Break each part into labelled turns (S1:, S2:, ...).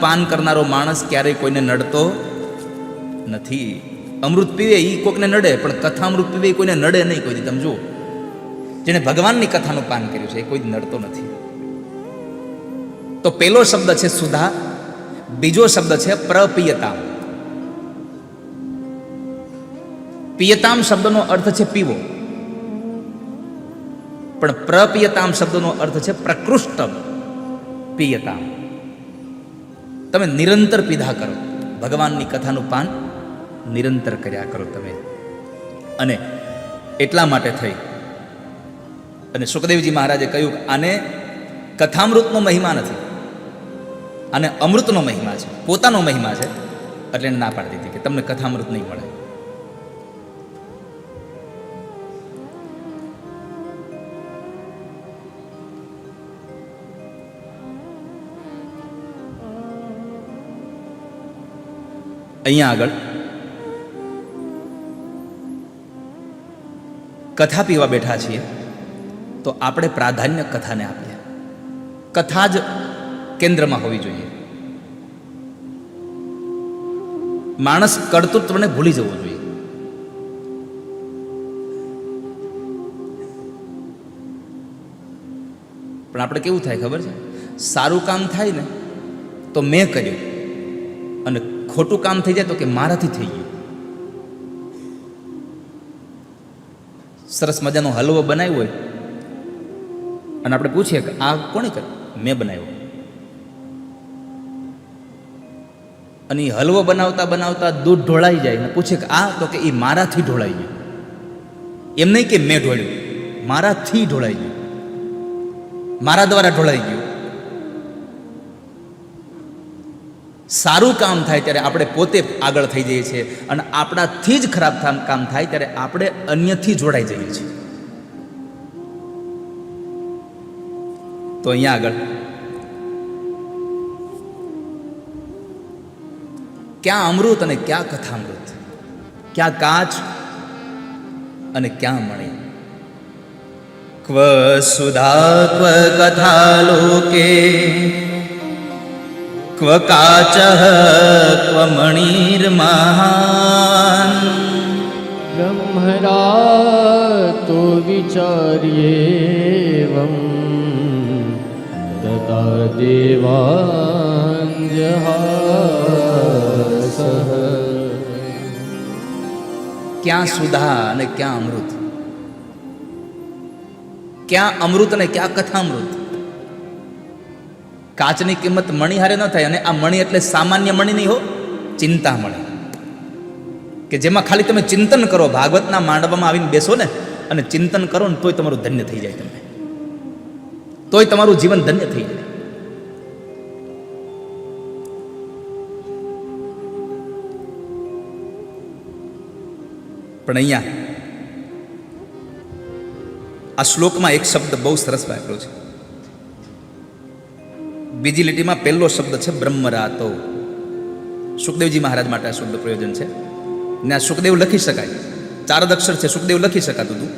S1: પાન કરનારો માણસ ક્યારેય કોઈને નડતો નથી. અમૃત પીવે એ કોઈને નડે, પણ કથામૃત પીવે એ કોઈને નડે નહીં કોઈ. તમે જુઓ જેને ભગવાનની કથાનું પાન કર્યું છે, એ કોઈ નડતો નથી. તો પેલો શબ્દ છે સુધા, બીજો શબ્દ છે પ્રપિયતામ. પિયતામ શબ્દનો અર્થ છે પીવો. પણ પ્રપિયતામ શબ્દનો અર્થ છે પ્રકૃષ્ટ પિયતામ. તમે નિરંતર પીધા કરો. ભગવાનની કથાનું પાન નિરંતર કર્યા કરો તમે. અને એટલા માટે થઈ. અને સુખદેવજી મહારાજે કહ્યું આને કથામૃતનો મહિમા નથી. આને અમૃતનો મહિમા છે, પોતાનો મહિમા છે, એટલે એને ના પાડી દીધી કે તમને કથામૃત નહીં મળે. અહીંયા આગળ. કથા પીવા બેઠા છીએ, તો આપણે પ્રાધાન્ય કથાને આપીએ. કથા જ કેન્દ્રમાં હોવી જોઈએ. માણસ કર્તૃત્વને ભૂલી જવું જોઈએ. પણ આપણે કેવું થાય ખબર છે? સારું કામ થાય ને, તો મેં કર્યું. અને ખોટું કામ થઈ જાય તો કે મારાથી થઈ ગયું. સરસ મજાનો હલવો બનાવ્યો હોય. અને આપણે પૂછીએ કે આ કોણે કર્યો? મેં બનાવ્યો. અને એ હલવો બનાવતા બનાવતા દૂધ ઢોળાઈ જાય ને પૂછે કે આ તો કે એ મારાથી ઢોળાઈ ગયું. એમ નહીં કે મેં ઢોળ્યું. મારાથી ઢોળાઈ ગયું. મારા દ્વારા ઢોળાઈ ગયું. સારું કામ થાય ત્યારે આપણે પોતે આગળ થઈ જઈએ છીએ અને આપણાથી જ ખરાબ કામ- થાય ત્યારે આપણે અન્યથી જોડાઈ જઈએ છીએ. તો અહીંયા આગળ. ક્યાં અમૃત અને ક્યાં કથામૃત? ક્યાં કાચ અને ક્યાં મણી? ક્વ સુધા ક્વ કથા લોકે ક્વ કાચ ક્વ મણિર્મહાન
S2: ब्रह्मरातो विचार्येवम् तदा देवाञ्जहासः
S1: ક્યાં સુધા અને ક્યાં અમૃત ક્યાં અમૃત અને ક્યાં કથામૃત કાચની કિંમત મણી હારે ન થાય અને આ મણી એટલે સામાન્ય મણી નહીં હો ચિંતામણી કે જેમાં ખાલી તમે ચિંતન કરો, ભાગવતના માંડવામાં આવીને બેસો ને અને ચિંતન કરો ને તોય તમારું ધન્ય થઈ જાય તમે તોય તમારું જીવન ધન્ય થઈ જાય. પણ અહીંયા આ શ્લોકમાં એક શબ્દ બહુ સરસ વાપર્યો છે. બીજી લીટીમાં પહેલો શબ્દ છે બ્રહ્મરાતો. સુખદેવજી મહારાજ માટે આ શબ્દ પ્રયોજન છે. ને આ સુખદેવ લખી શકાય. ચાર જ અક્ષર છે, સુખદેવ લખી શકાતું હતું.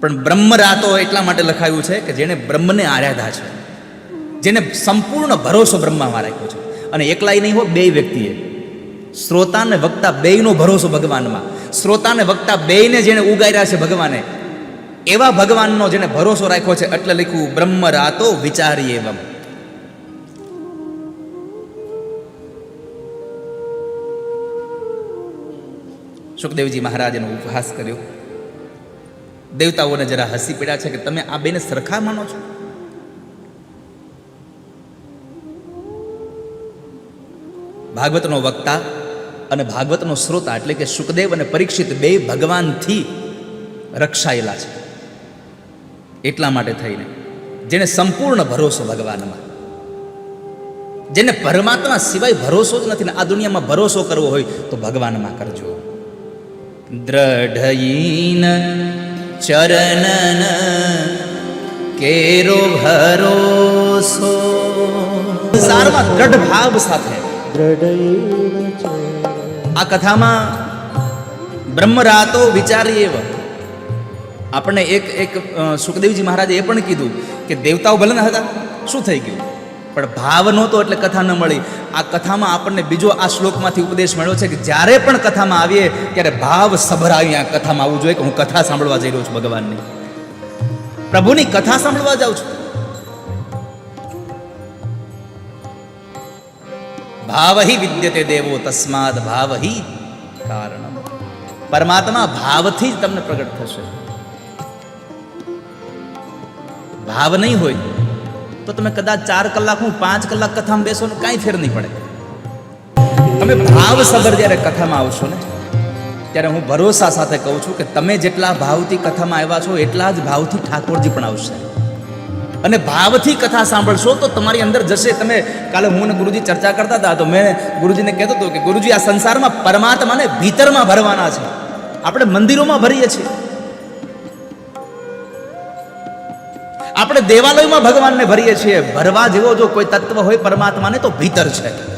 S1: પણ બ્રહ્મરાતો એટલા માટે લખાયું છે કે જેણે બ્રહ્મને આરાધા છે. જેને સંપૂર્ણ ભરોસો બ્રહ્મામાં રાખ્યો છે. અને એકલાય નહીં હો, બે વ્યક્તિએ. શ્રોતા ને વક્તા બેયનો ભરોસો ભગવાનમાં. શ્રોતા ને વક્તા બેયને જેણે ઉગાર્યા છે ભગવાને. એવા ભગવાનનો જેને ભરોસો રાખ્યો છે એટલે લખ્યું બ્રહ્મ રાતો વિચારીએ એવમ. સુખદેવજી મહારાજનો ઉપહાસ કર્યો. દેવતાઓને જરા હસી પડ્યા છે કે તમે આ બેને સરખા માનો છો? ભાગવતનો વક્તા અને ભાગવતનો શ્રોતા એટલે કે સુખદેવ અને પરીક્ષિત બે ભગવાનથી રક્ષાયેલા છે. એટલા માટે થઈને જેને સંપૂર્ણ ભરોસો ભગવાનમાં. જેને પરમાત્મા સિવાય ભરોસો જ નથી ને આ દુનિયામાં ભરોસો કરવો હોય તો ભગવાનમાં કરજો. દ્રઢયીન ચરનન કેરો ભરોસો. સારમાં દ્રઢ ભાવ સાથે આ કથામાં બ્રહ્મરાતો વિચારી એવ. આપણે એક એક સુખદેવજી મહારાજે એ પણ કીધું કે દેવતાઓ ભલે હતા, શું થઈ ગયું? પણ ભાવ નહોતો એટલે કથા ન મળી. આ કથામાં આપણને બીજો આ શ્લોકમાંથી ઉપદેશ મળ્યો છે કે જ્યારે પણ કથામાં આવીએ, ત્યારે ભાવ સભરાવી આ કથામાં આવવું જોઈએ કે હું કથા સાંભળવા જઈ રહ્યો છું ભગવાનની. પ્રભુની કથા સાંભળવા જાઉં છું. ભાવહી વિદ્યતે દેવો તસ્માદ ભાવહી કારણ પરમાત્મા ભાવથી જ તમને પ્રગટ થશે. ભાવ નહીં હોય તો તમે કદાચ ચાર કલાક હું પાંચ કલાક કથામાં બેસો ને કાંઈ ફેર નહીં પડે. તમે ભાવ સબર જ્યારે કથામાં આવશો ને, ત્યારે હું ભરોસા સાથે કહું છું કે તમે જેટલા ભાવથી કથામાં આવ્યા છો, એટલા જ ભાવથી ઠાકોરજી પણ આવશે. અને ભાવથી કથા સાંભળશો તો તમારી અંદર જશે. તમે કાલે હું ને ગુરુજી ચર્ચા કરતા હતા, તો મેં ગુરુજીને કહેતો હતો કે ગુરુજી, આ સંસારમાં પરમાત્માને ભીતરમાં ભરવાના છે. આપણે મંદિરોમાં ભરીએ છીએ. આપણે દેવાલયમાં ભગવાનને ભરીએ છીએ. ભરવા જેવો જો કોઈ તત્વ હોય પરમાત્માને, તો ભીતર છે.